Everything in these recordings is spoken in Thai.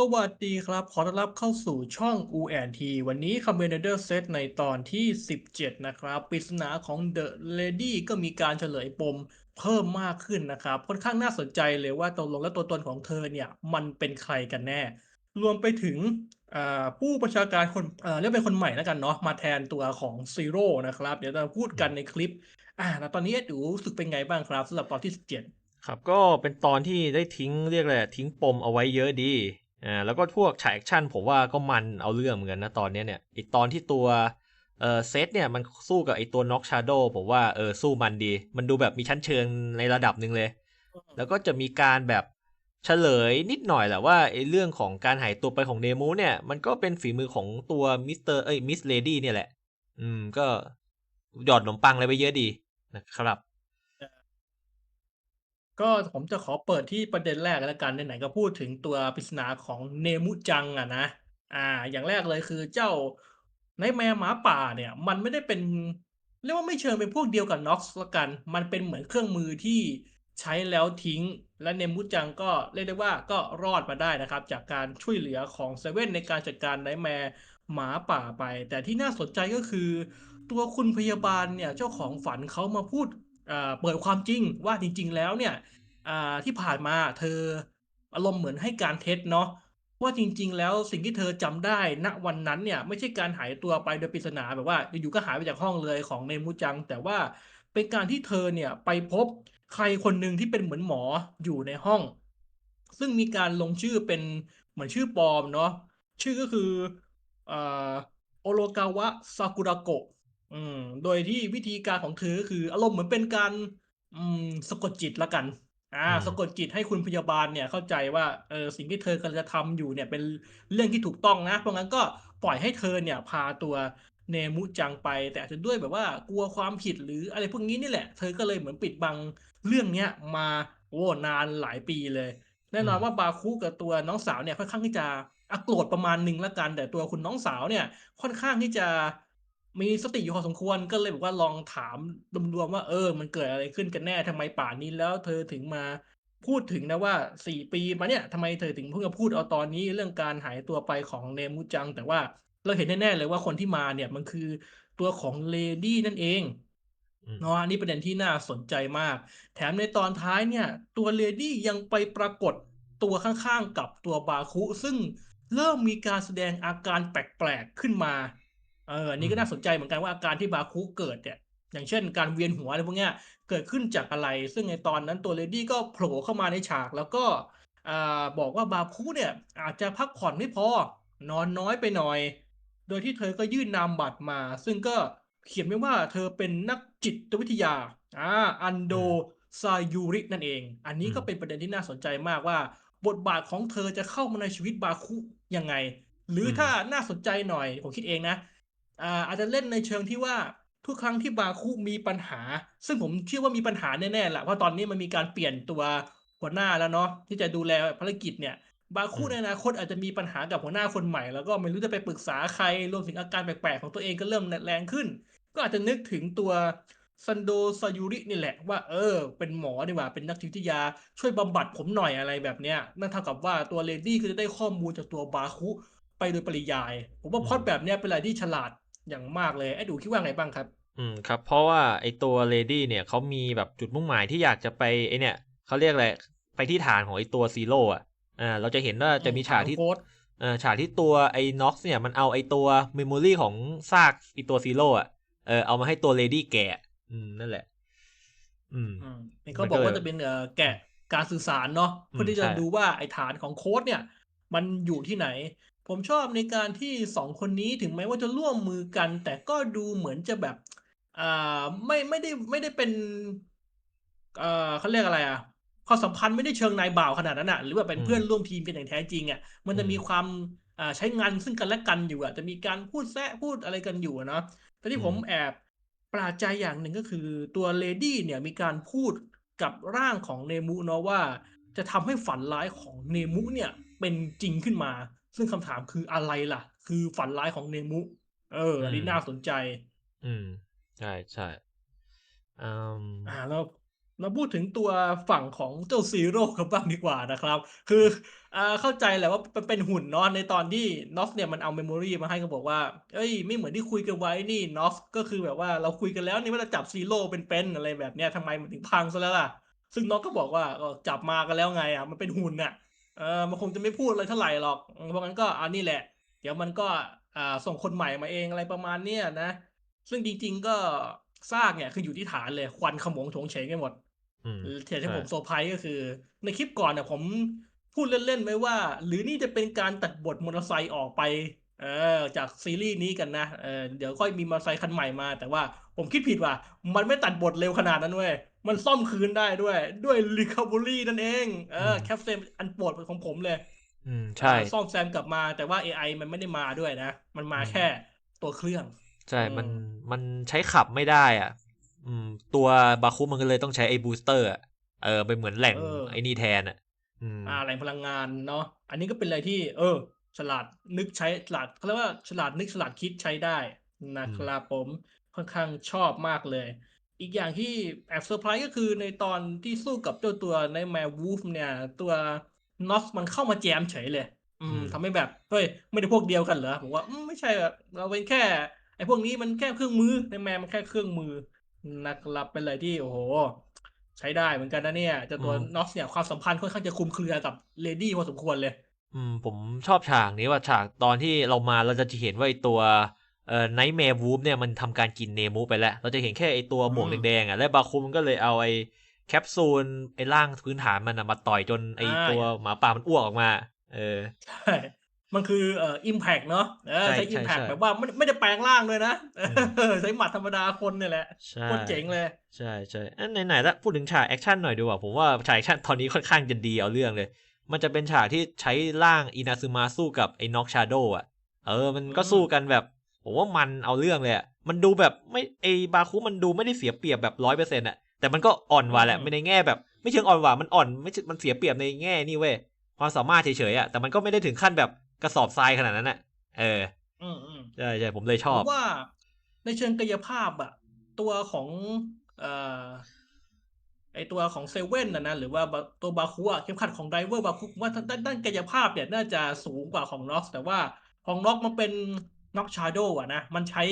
สวัสดีครับ ขอต้อนรับเข้าสู่ช่อง U&T วันนี้ Commander Set ในตอนที่ 17 นะครับปริศนาของ The Lady ก็มีการเฉลยปมเพิ่มมากขึ้นนะครับ ค่อนข้างน่าสนใจเลยว่าตกลงแล้วตัวตนของเธอเนี่ย มันเป็นใครกันแน่ รวมไปถึงผู้ประชาการคนเเรียกเป็นคนใหม่แล้วกันเนาะมาแทนตัวของซีโร่นะครับ เดี๋ยวเราพูดกันในคลิปอ่าตอนนี้ดูรู้สึกเป็นไงบ้างครับสำหรับตอนที่ 17 ครับก็เป็นตอนที่ได้ทิ้งเรียกอะไรอะทิ้งปมเอาไว้เยอะดี อ่าแล้วก็พวกฉากแอคชั่นผมว่าก็มันเอาเรื่องเหมือนกันนะตอนนี้เนี่ยอีกตอนที่ตัวเออเซตเนี่ยมันสู้กับไอตัวน็อกชาโดผมว่าเออสู้มันดี มันดูแบบมีชั้นเชิงในระดับหนึ่งเลย แล้วก็จะมีการแบบเฉลยนิดหน่อยแหละว่าไอเรื่องของการหายตัวไปของเนมูเนี่ย มันก็เป็นฝีมือของตัวมิสเตอร์เอ้ยมิสเลดี้เนี่ยแหละ อืมก็หยอดขนมปังอะไรไปเยอะดีนะครับ ก็ผมจะขอเปิดที่ประเด็นแรกแล้วกันไหนๆก็พูดถึงตัวปริศนาของเนมุจังอะนะ อ่า อย่างแรกเลยคือเจ้าไนท์แมร์หมาป่าเนี่ย มันไม่ได้เป็น เรียกว่าไม่เชิงเป็นพวกเดียวกับน็อกซ์ละกัน มันเป็นเหมือนเครื่องมือที่ใช้แล้วทิ้ง และเนมุจังก็เรียกได้ว่าก็รอดมาได้นะครับ จากการช่วยเหลือของเซเว่นในการจัดการไนท์แมร์หมาป่าไป แต่ที่น่าสนใจก็คือ ตัวคุณพยาบาลเนี่ยเจ้าของฝันเขามาพูด เปิดความจริงว่าจริง ๆ แล้วเนี่ยที่ผ่านมาเธออารมณ์เหมือนให้การเท็จเนาะว่าจริง ๆ แล้วสิ่งที่เธอจำได้ณวันนั้นเนี่ยไม่ใช่การหายตัวไปโดยปริศนาแบบว่าอยู่ๆก็หายไปจากห้องเลยของเนมูจัง แต่ว่าเป็นการที่เธอเนี่ยไปพบใครคนหนึ่งที่เป็นเหมือนหมออยู่ในห้อง ซึ่งมีการลงชื่อเป็นเหมือนชื่อปลอมเนาะชื่อก็คือโอโรกาวะซากุระโกะ อืม โดยที่วิธีการของเธอก็คือ อารมณ์เหมือนเป็นการ อืม สะกดจิตละกัน อ่า อืม สะกดจิตให้คุณพยาบาลเนี่ยเข้าใจว่า เออ สิ่งที่เธอกำลังจะทำอยู่เนี่ยเป็นเรื่องที่ถูกต้องนะ เพราะงั้นก็ปล่อยให้เธอเนี่ยพาตัวเนมุจังไป แต่อาจจะด้วยแบบว่ากลัวความผิดหรืออะไรพวกนี้นี่แหละ เธอก็เลยเหมือนปิดบังเรื่องเนี้ยมาโอ้นานหลายปีเลย แน่นอนว่าบาคุกับตัวน้องสาวเนี่ยค่อนข้างที่จะอะโกรธประมาณหนึ่งละกัน แต่ตัวคุณน้องสาวเนี่ยค่อนข้างที่จะ มีสติอยู่พอสมควรก็เลยแบบว่าลองถามรวมๆว่าเออ มันเกิดอะไรขึ้นกันแน่ทำไมป่านนี้แล้วเธอถึงมาพูดถึงนะว่าสี่ปีมาเนี่ยทำไมเธอถึงเพิ่งมาพูดเอาตอนนี้เรื่องการหายตัวไปของเนมุจัง แต่ว่าเราเห็นแน่ๆเลยว่าคนที่มาเนี่ยมันคือตัวของเลดี้นั่นเองอืมเนาะอันนี้ประเด็นที่น่าสนใจมาก แถมในตอนท้ายเนี่ย ตัวเลดี้ยังไปปรากฏตัวข้างๆกับตัวบาคุ ซึ่งเริ่มมีการแสดงอาการแปลกๆขึ้นมา เอออันนี้ก็น่าสนใจเหมือนกันว่าอาการที่บาคุเกิดเนี่ยอย่างเช่นการเวียนหัวอะไรพวกเนี้ยเกิดขึ้นจากอะไร ซึ่งในตอนนั้นตัวเลดี้ก็โผล่เข้ามาในฉากแล้วก็อ่าบอกว่าบาคุเนี่ยอาจจะพักผ่อนไม่พอ นอนน้อยไปหน่อย โดยที่เธอก็ยื่นนามบัตรมา ซึ่งก็เขียนไว้ว่าเธอเป็นนักจิตวิทยาอ่าอันโดซายูรินั่นเอง อันนี้ก็อืมเป็นประเด็นที่น่าสนใจมากว่า บทบาทของเธอจะเข้ามาในชีวิตบาคุยังไง หรืออมถ้าน่าสนใจหน่อยผมคิดเองนะ อ่าอาจจะเล่นในเชิงที่ว่าทุกครั้งที่บาคุมีปัญหา ซึ่งผมเชื่อว่ามีปัญหาแน่ๆแหละเพราะตอนนี้มันมีการเปลี่ยนตัวหัวหน้าแล้วเนาะที่จะดูแลภารกิจเนี่ย บาคุในอนาคตอาจจะมีปัญหากับหัวหน้าคนใหม่ แล้วก็ไม่รู้จะไปปรึกษาใครรวมถึงอาการแปลกๆของตัวเองก็เริ่มแรงขึ้น ก็อาจจะนึกถึงตัวซันโดซายูรินี่แหละว่าเออ เป็นหมอดีกว่าเป็นนักจิตวิทยาช่วยบำบัดผมหน่อยอะไรแบบเนี้ยนั่นเท่ากับว่าตัวเลดี้ก็จะได้ข้อมูลจากตัวบาคุไปโดยปริยาย ผมว่าพอตแบบเนี้ยเป็นอะไรที่ฉลาด อย่างมากเลยไอ้ดูคิดว่าไงบ้างครับ อืมครับ เพราะว่าไอตัวเลดี้เนี่ยเขามีแบบจุดมุ่งหมายที่อยากจะไปไอเนี่ยเขาเรียกอะไรไปที่ฐานของไอตัวซีโร่อะอ่าเราจะเห็นว่าจะมีฉากที่โค้ดเอ่อฉากที่ตัวไอ้น็อกซ์เนี่ยมันเอาไอ้ตัวเมมโมรีของซากไอ้ตัวซีโร่อะเออเอามาให้ตัวเลดี้แกะอืมนั่นแหละ อืมอืมนี่เขาบอกว่าจะเป็นเอ่อแกะการสื่อสารเนาะอืมเพื่อที่จะใช่ดูว่าไอ้ฐานของโค้ดเนี่ย มันอยู่ที่ไหน ผมชอบในการที่สองคนนี้ถึงแม้ว่าจะร่วมมือกัน แต่ก็ดูเหมือนจะแบบอ่าไม่ไม่ได้ไม่ได้เป็นเอ่อเขาเรียกอะไรอะความสัมพันธ์ไม่ได้เชิงนายบ่าวขนาดนั้นอะหรือว่าเป็นอืมเพื่อนร่วมทีมกันอย่างแท้จริงอะมันจะอืมมีความอ่าใช้งานซึ่งกันและกันอยู่อะจะมีการพูดแซะพูดอะไรกันอยู่อะเนาะแต่ที่ผมแอบประหลาดใจอย่างหนึ่งก็คือตัวเลดี้เนี่ยมีการพูดกับร่างของเนมุเนาะว่า จะทำให้ฝันร้ายของเนมุเนี่ยเป็นจริงขึ้นมา ซึ่งคำถามคืออะไรล่ะ คือฝันร้ายของเนมุ เอออันนี้อืมน่าสนใจ อืม ใช่ใช่อืมอ่าแล้วมาพูดถึงตัวฝั่งของเจ้าซีโร่กันบ้างดีกว่านะครับ คืออ่าเข้าใจแหละว่ามันเป็นหุ่นเนาะในตอนที่น็อกเนี่ยมันเอาเมมโมรีมาให้ก็บอกว่า เอ้ย ไม่เหมือนที่คุยกันไว้นี่น็อกก็คือแบบว่าเราคุยกันแล้วนี่ว่าจะจับซีโร่เป็นๆอะไรแบบเนี้ยทำไมมันถึงพังซะแล้วล่ะ ซึ่งน็อกก็บอกว่าก็จับมากันแล้วไงอะมันเป็นหุ่นน่ะ เออมันคงจะไม่พูดอะไรเท่าไหร่หรอกอืมเพราะงั้นก็อันนี้แหละ เดี๋ยวมันก็อ่าส่งคนใหม่มาเองอะไรประมาณเนี้ยนะ ซึ่งจริง ๆก็ซากเนี่ยคืออยู่ที่ฐานเลยควันขโมงโฉงเฉงกันหมดอืมแต่ที่ใช่ผมเซอร์ไพรส์ก็คือ ในคลิปก่อนเนี่ยผมพูดเล่นๆไว้ว่า หรือนี่จะเป็นการตัดบทมอเตอร์ไซค์ออกไป เออจากซีรีส์นี้กันนะเออเดี๋ยวค่อยมีมอเตอร์ไซค์คันใหม่มา แต่ว่า ผมคิดผิดว่ะ มันไม่ตัดบทเร็วขนาดนั้นเว้ย มันซ่อมคืนได้ด้วย ด้วย recovery นั่นเอง เออแคปเซมอันโปรดของผมเลย อืม ใช่อ่าซ่อมแซมกลับมา แต่ว่า AI มันไม่ได้มาด้วยนะ มันมาอืมแค่ตัวเครื่อง ใช่อืมมัน มันใช้ขับไม่ได้อะ อืม ตัวบาคุมันก็เลยต้องใช้ไอ้บูสเตอร์อะเออ เป็นเหมือนแหล่งเออไอ้นี่แทนอะอืมอ่า แหล่งพลังงานเนาะ อันนี้ก็เป็นอะไรที่ เออ ฉลาดนึกใช้ ฉลาดเขาเรียกว่าฉลาดนึกฉลาดคิดใช้ได้นะครับผม ค่อนข้างชอบมากเลย อีกอย่างที่แอบเซอร์ไพรส์ก็คือในตอนที่สู้กับเจ้าตัวในแมววูฟเนี่ย ตัวนอสมันเข้ามาแจมเฉยเลยอืมอืมทำให้แบบเฮ้ยไม่ได้พวกเดียวกันเหรอผมว่าอืมไม่ใช่อะเราเป็นแค่ไอ้พวกนี้มันแค่เครื่องมือในแมวมันแค่เครื่องมือนะครับเป็นอะไรที่โอ้โห ใช้ได้เหมือนกันนะเนี่ยเจ้าตัวอืมน็อกเนี่ยความสัมพันธ์ค่อนข้างจะคลุมเครือกับเลดี้พอสมควรเลย อืมผมชอบฉากนี้ว่าฉากตอนที่เรามาเราจะเห็นว่าไอตัว เอ่อไนท์แมร์วูฟเนี่ยมันทำการกินเนมูไปแล้ว เราจะเห็นแค่ไอตัวหมวกอืมแดงๆอะและบาคุมันก็เลยเอาไอแคปซูลไอร่างพื้นฐานมันนะมาต่อยจนไออ่าตัวหมาป่ามันอ้วกออกมา เออใช่มันคือเอ่ออิมแพกเนาะเออใช่ใช้ใช่อิมแพกใช่แบบว่าไม่ไม่ได้แปลงร่างเลยนะอืมเออใช้หมัดธรรมดาคนเนี่ยแหละใช่โคตรเจ๋งเลย ใช่ใช่อันไหนๆแล้วพูดถึงฉากแอคชั่นหน่อยดีกว่าผมว่าฉากแอคชั่นตอนนี้ค่อนข้างจะดีเอาเรื่องเลย มันจะเป็นฉากที่ใช้ร่างอินาซึมะสู้กับไอ้น็อกชาโดอะเออ มันก็อืมสู้กันแบบ ผมว่ามันเอาเรื่องเลยอะมันดูแบบไม่ไอบาคุมันดูไม่ได้เสียเปรียบแบบร้อยเปอร์เซ็นต์อะแต่มันก็อ่อนกว่าแหละไม่ในแง่แบบ ไม่เชิงอ่อนกว่ามันอ่อนไม่ใช่มันเสียเปรียบในแง่นี่เว้ยความสามารถเฉยๆอะแต่มันก็ไม่ได้ถึงขั้นแบบกระสอบทรายขนาดนั้นอะเอออืมอืมใช่ใช่ผมเลยชผอบมว่า ในเชิงกายภาพอะตัวของเอ่อไอตัวของเซเว่นนะนะหรือว่าบาตัวบาคุอะเข็มขัดของไดเวอร์บาคุผมว่าด้านด้านกายภาพเนี่ยน่าจะสูงกว่าของน็อกแต่ว่าของน็อกมันเป็น น็อกชาโดอะนะ มันใช้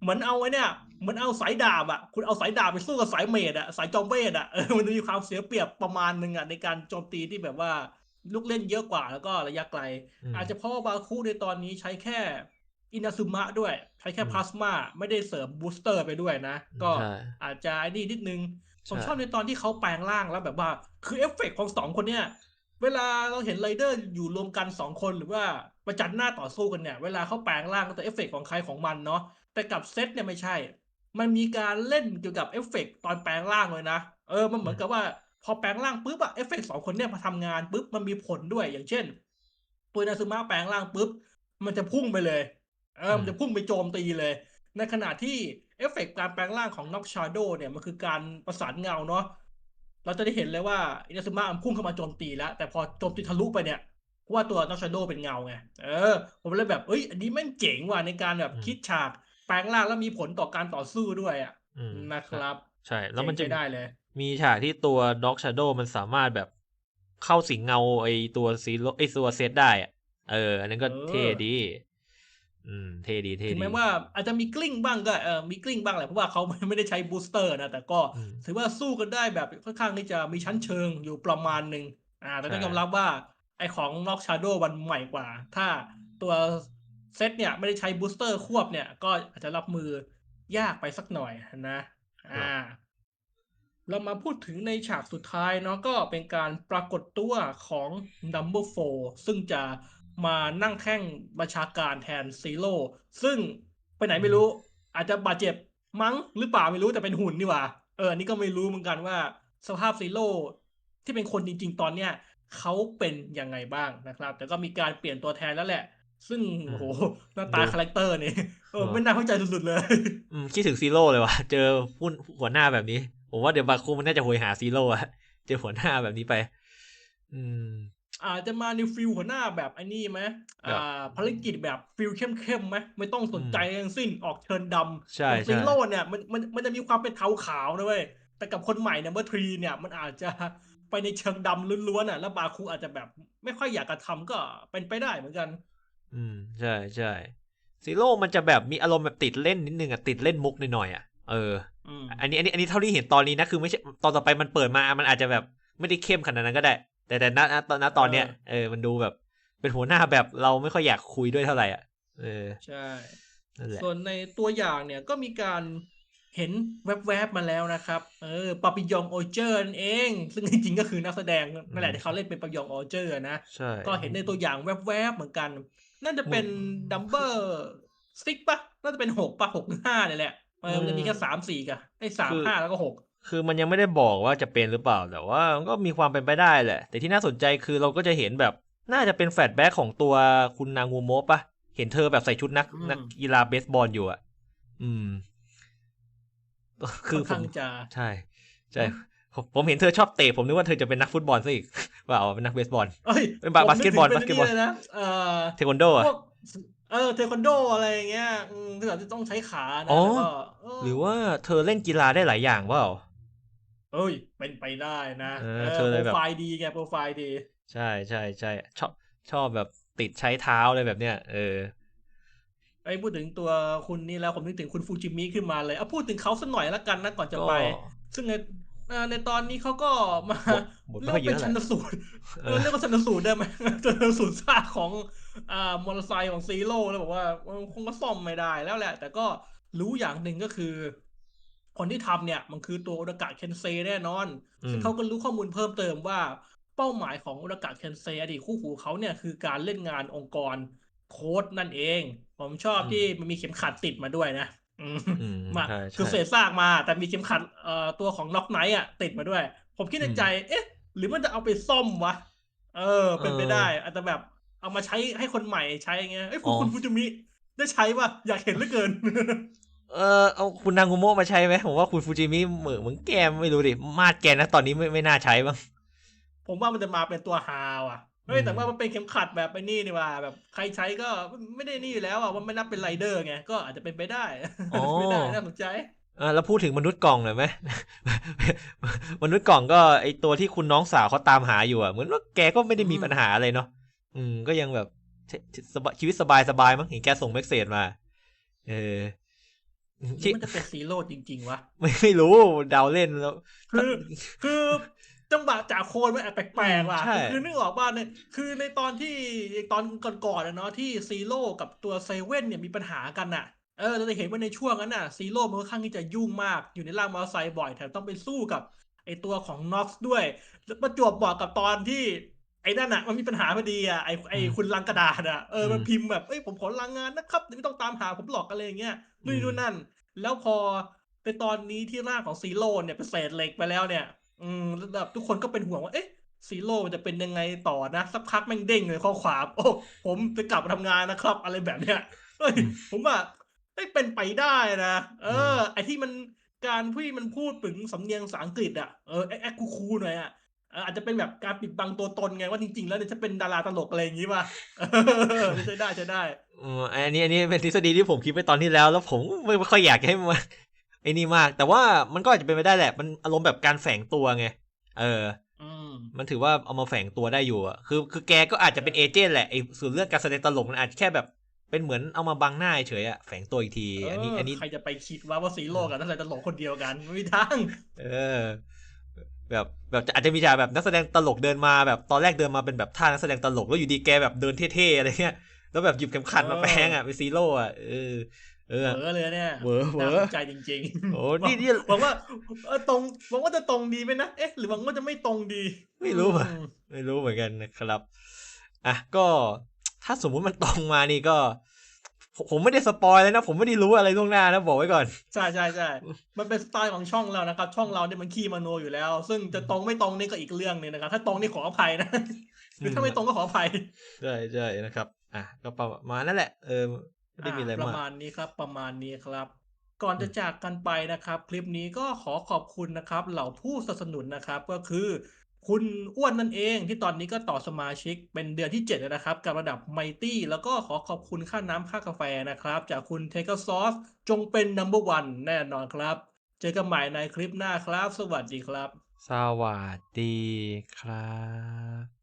เหมือนเอาไว้เนี่ยเหมือนเอาสายดาบอะคุณเอาสายดาบไปสู้กับสายเมดอะสายจอมเวทอะเออมันจะมีความเสียเปรียบประมาณหนึ่งอะในการโจมตีที่แบบว่าลูกเล่นเยอะกว่าแล้วก็ระยะไกลอืมอาจจะเพราะว่าบาคุในตอนนี้ใช้แค่อินาซึมะด้วย ใช้แค่อืมพลาสมาไม่ได้เสริมบูสเตอร์ไปด้วยนะ ก็ใช่อาจจะไอ้นี่นิดนึงผมใช่ชอบในตอนที่เขาแปลงร่างแล้วแบบว่า คือเอฟเฟกต์ของสองคนเนี่ย เวลาเราเห็นไรเดอร์อยู่รวมกันสองคนหรือว่าประจันหน้าต่อสู้กันเนี่ย เวลาเขาแปลงร่างก็จะเอฟเฟกต์ของใครของมันเนาะแต่กับเซตเนี่ยไม่ใช่ มันมีการเล่นเกี่ยวกับเอฟเฟกต์ตอนแปลงร่างเลยนะเออมันเหมือนกับว่าพอแปลงร่างปุ๊บอะเอฟเฟกต์สองคนเนี่ยมาทำงานปุ๊บมันมีผลด้วยอย่างเช่นตัวนาซึมะแปลงร่างปุ๊บมันจะพุ่งไปเลยเออมันจะพุ่งไปโจมตีเลย ในขณะที่เอฟเฟกต์การแปลงร่างของน็อกชาโดเนี่ยมันคือการประสานเงาเนาะ เราจะได้เห็นเลยว่าอินาซึมะมันพุ่งเข้ามาโจมตีแล้ว แต่พอโจมตีทะลุไปเนี่ยเพราะว่าตัวน็อกชาโดเป็นเงาไงเออ ผมเลยแบบเอ้ยอันนี้แม่งเจ๋งว่ะในการแบบอืมคิดฉากแปลงร่างแล้วมีผลต่อการต่อสู้ด้วยอะอืมนะครับ ใช่แล้วมันจะเจ๋งใช้ได้เลย มีฉากที่ตัวด็อกชาโดมันสามารถแบบเข้าสิงเงาไอตัวซีโรไอตัวเซตได้อะเออ อันนั้นก็เออเท่ดี อืมเท่ดีเท่ถึงดีแม้ว่าอาจจะมีกลิ้งบ้างก็เออมีกลิ้งบ้างแหละเพราะว่าเขาไม่ได้ใช้บูสเตอร์นะแต่ก็อืมถือว่าสู้กันได้แบบค่อนข้างที่จะมีชั้นเชิงอยู่ประมาณหนึ่งอ่าแต่ต้องใช่ยอมรับว่าไอของน็อกชาโดมันใหม่กว่า ถ้าตัวเซตเนี่ยไม่ได้ใช้บูสเตอร์ควบเนี่ย ก็อาจจะรับมือยากไปสักหน่อยนะอ่าเรามาพูดถึงในฉากสุดท้ายเนาะก็เป็นการปรากฏตัวของ Number 4ซึ่งจะ มานั่งแข้งบัญชาการแทนซีโร่ซึ่งไปไหนไม่รู้ อาจจะบาดเจ็บมั้งหรือเปล่าไม่รู้แต่เป็นหุ่นนี่หว่า เอออันนี้ก็ไม่รู้เหมือนกันว่า สภาพซีโร่ที่เป็นคนจริง ๆ ตอนเนี้ยเขาเป็นยังไงบ้างนะครับ แต่ก็มีการเปลี่ยนตัวแทนแล้วแหละ ซึ่งโอ้โหหน้าตาดูคาแรคเตอร์นี่เออเออไม่น่าเข้าใจสุดๆเลยอืมคิดถึงซีโร่เลยว่ะเจอหุ้นหัวหน้าแบบนี้ผมว่าเดี๋ยวบาคุมันน่าจะโหยหาซีโร่อะเจอหัวหน้าแบบนี้ไป อืม อาจจะมาในฟิลหัวหน้าแบบไอ้นี่ไหมแบบอ่าภารกิจแบบฟิลเข้มๆไหมไม่ต้องสนใจทั้งสิ้นออกเชิญดำใช่ของใช่ซีโร่เนี่ยมันมันมันจะมีความเป็นเทาขาวนะเว้ยแต่กับคนใหม่เนี่ยเมื่อทรีเนี่ยมันอาจจะไปในเชิงดำล้วนๆอะแล้วบาคูอาจจะแบบไม่ค่อยอยากกระทำก็เป็นไปได้เหมือนกัน อืมใช่ใช่ซีโร่มันจะแบบมีอารมณ์แบบติดเล่นนิดนึงอะติดเล่นมุกหน่อยๆอะเอออืมอันนี้อันนี้อันนี้เท่าที่เห็นตอนนี้นะคือไม่ใช่ตอนต่อไปมันเปิดมามันอาจจะแบบไม่ได้เข้มขนาดนั้นก็ได้ แต่แต่ณณตอนณตอนเนี้ยเออมันดูแบบ เป็นหัวหน้าแบบเราไม่ค่อยอยากคุยด้วยเท่าไหร่อะเออใช่นั่นแหละส่วนในตัวอย่างเนี่ยก็มีการเห็นแวบๆมาแล้วนะครับ เออปาปิยองโอเจอร์นั่นเอง ซึ่งจริงๆก็คือนักแสดงนั่นแหละที่เขาเล่นเป็นปาปิยองโอเจอร์นะใช่ก็เห็นในตัวอย่างแวบๆเหมือนกัน น่าจะเป็นดัมเบอร์ซิกปะน่าจะเป็นหกปะหกหรือห้าเนี่ยแหละเออมันจะมีแค่สามสี่กะไอ้สามห้าแล้วก็หก คือมันยังไม่ได้บอกว่าจะเป็นหรือเปล่า แต่ว่ามันก็มีความเป็นไปได้แหละ แต่ที่น่าสนใจคือเราก็จะเห็นแบบน่าจะเป็นแฟลชแบ็กของตัวคุณนางงูโมะปะเห็นเธอแบบใส่ชุดนัก นักกีฬาเบสบอลอยู่อะ อืม คือค่อนผมข้างจะใช่ใช่ผมผมเห็นเธอชอบเตะผมนึกว่าเธอจะเป็นนักฟุตบอลซะอีกเปล่าเป็นนักเบสบอลเอ้ยเป็นบาผมบาสเกตบอลนึถึงบาสเกตบอลป็นนี่เลยนะเออเทควันโดอะพวกเออเทควันโดอะไรอย่างเงี้ยอืมที่แบบจะต้องใช้ขานะอ๋อแล้วก็เหรือว่าเธอเล่นกีฬาได้หลายอย่างเปล่า เอ้ย เป็นไปได้นะเออเธอเลยแบบโปรไฟล์ดีแกโปรไฟล์ดี ใช่ใช่ใช่ชอบชอบแบบติดใช้เท้าอะไรแบบเนี้ยเออ ไอ้ยพูดถึงตัวคุณนี่แล้วผมนึกถึงคุณฟูจิมิขึ้นมาเลยเอาพูดถึงเขาสักหน่อยละกันนะก่อนจะไปก็ซึ่งในเอ่อในตอนนี้เขาก็มาบทบทเรียไม่กค่อยว่าเยเป็อะนเท่าไหร่ชันสูตรเอเอออเรียกว่าชันสูตรได้ไหม ชันสูตรซากของอ่ามอเตอร์ไซค์ของซีโร่แล้วบอกว่ามันคงก็ซ่อมไม่ได้แล้วแหละ แต่ก็รู้อย่างหนึ่งก็คือ คนที่ทำเนี่ยมันคือตัวโอดากะเคนเซแน่นอนอืมซึ่งเขาก็รู้ข้อมูลเพิ่มเติมว่า เป้าหมายของโอดากะเคนเซอดีตคู่หูเขาเนี่ยคือการเล่นงานองค์กรโค้ดนั่นเอง ผมชอบที่มันมีเข็มขัดติดมาด้วยนะอืมอืมมาใช่คือใช่เศษซากมา แต่มีเข็มขัดเอ่อตัวของน็อกไนท์อะติดมาด้วย ผมคิดในใจ เอ๊ะ หรือมันจะเอาไปซ่อมวะ เออ เป็นไปได้อาจจะแบบเอามาใช้ให้คนใหม่ใช้ไงเอ้ยคุณคุณฟูจิมิได้ใช้ป่ะ อยากเห็นเหลือเกิน เออเอาคุณนางกุโมะมาใช้ไหมผมว่าคุณฟูจิมิเหมือนเหมือนแกไม่รู้ดิมาดแกนะตอนนี้ไม่ไม่น่าใช้บ้างผมว่ามันจะมาเป็นตัวฮาวอะเฮ้ยอืมแต่ว่ามันเป็นเข็มขัดแบบไอ้นี่นี่ว่า แบบใครใช้ก็ไม่ได้นี่อยู่แล้วอะมันไม่นับเป็นไรเดอร์ไงก็อาจจะเป็นไปได้ไม่ได้น่าสนใจอ่าแล้วพูดถึงมนุษย์กล่องหน่อยไหมมนุษย์กล่องก็ไอตัวที่คุณน้องสาวเขาตามหาอยู่อะเหมือนว่าแกก็ไม่ได้มีอืมปัญหาอะไรเนาะอืมก็ยังแบบชสบายชีวิตสบายสบายมั้งเห็นแกส่งเมสเซจมา เออหรือ ที่มันจะเป็นซีโร่จริง ๆ วะ ไม่ไม่รู้เดาเล่นแล้ว คือคือจังหวะจากโคนมันแอบแปลกๆว่ะใช่คือนึกออกว่าเนี่ยคือในตอนที่ตอนก่อนๆนะเนาะที่ซีโร่กับตัวเซเว่นเนี่ยมีปัญหากันน่ะเออเราจะเห็นว่าในช่วงนั้นน่ะซีโร่มันค่อนข้างที่จะยุ่งมากอยู่ในร่างมอเตอร์ไซค์บ่อยแถมต้องไปสู้กับไอตัวของน็อกซ์ด้วยแล้วประจวบเหมาะกับตอนที่ ไอ้นั่นอะมันมีปัญหาพอดีอะไอไอคุณลังกระดาษอะเออมันพิมพ์แบบเอ้ยผมขอลางงานนะครับไม่ต้องตามหาผมหลอกอะไรอย่างเงี้ยนู่นนนนั่น แล้วพอในตอนนี้ที่ร่างของซีโร่เนี่ยเป็นเศษเหล็กไปแล้วเนี่ย อืมแล้วแบบทุกคนก็เป็นห่วงว่าเอ๊ะซีโร่มันจะเป็นยังไงต่อนะ สักพักแม่งเด้งเลยข้อความโอ้ผมจะกลับมาทำงานนะครับ อะไรแบบเนี้ยเฮ้ยผมว่าไม่เป็นไปได้นะ เออ ไอที่มันการที่มันพูดถึงสำเนียงภาษาอังกฤษอะเออแอ๊กคูๆหน่อยอะเอออาจจะเป็นแบบการปิดบังตัวตนไงว่าจริงๆ แล้วเนี่ยจะเป็นดาราตลกอะไรอย่างงี้ป่ะเออใช่ได้ใช่ได้อืมอันนี้อันนี้เป็นทฤษฎีที่ผมคิดไปตอนที่แล้ว แล้วผมไม่ไม่ค่อยอยากให้มันไอ้นี่มาก แต่ว่ามันก็อาจจะเป็นไปได้แหละ มันอารมณ์แบบการแฝงตัวไง เอออืมมันถือว่าเอามาแฝงตัวได้อยู่อะคือ คือแกก็อาจจะเป็นเอเจนต์แหละไอ้ส่วนเรื่องการแสดงตลกมันอาจจะแค่แบบเป็นเหมือนเอามาบังหน้าเฉยๆอะแฝงตัวอีกที อันนี้เอันนี้ใครจะไปคิดว่าว่าซีโร่กับนักแสดงตลกคนเดียวกันไม่มีทาง เออ แบบแบบอาจจะมีฉากแบบนักแสดงตลกเดินมาแบบตอนแรกเดินมาเป็นแบบท่านักแสดงตลกแล้วอยู่ดีแกแบบเดินเท่ๆอะไรเงี้ยแล้วแบบหยิบเข็มขัดมาเออแปลงอะเป็นซีโร่อะเออเออเหวอเลยเนี่ยเหวอเหวอน่าสนใจจริงๆ โอ้หวังนี่นี่หวังว่าเออตรงหวังว่าจะตรงดีไหมนะ เอ๊ะ หรือหวังว่าจะไม่ตรงดี ไม่รู้ว่ะอืมไม่รู้เหมือนกันนะครับ อะ ก็ถ้าสมมุติมันตรงมานี่ก็ ผมผมไม่ได้สปอยเลยนะ ผมไม่ได้รู้อะไรล่วงหน้านะบอกไว้ก่อน ใช่ใช่ใช่มันเป็นสไตล์ของช่องเรานะครับ ช่องเราเนี่ยมันขี้มโนอยู่แล้ว ซึ่งจะตรงไม่ตรงนี่ก็อีกเรื่องหนึงนะครับ ถ้าตรงนี่ขออภัยนะหรือถ้าไม่ตรงก็ขออภัยใช่ใช่นะครับ อะก็ประมาณนั่นแหละ เออไม่ได้มีอะไรอ่าประมากมาณนี้ครับ ประมาณนี้ครับก่อนจะจากกันไปนะครับ คลิปนี้ก็ขอขอบคุณนะครับ เหล่าผู้สนับสนุนนะครับ ก็คือ คุณอ้วนนั่นเองที่ตอนนี้ก็ต่อสมาชิกเป็นเดือนที่ 7 แล้วนะครับ กับระดับไมตี้แล้วก็ขอขอบคุณค่าน้ำค่ากาแฟนะครับ จากคุณเทเกอร์ซอสจงเป็นนัมเบอร์วันแน่นอนครับ เจอกันใหม่ในคลิปหน้าครับ สวัสดีครับ สวัสดีครับ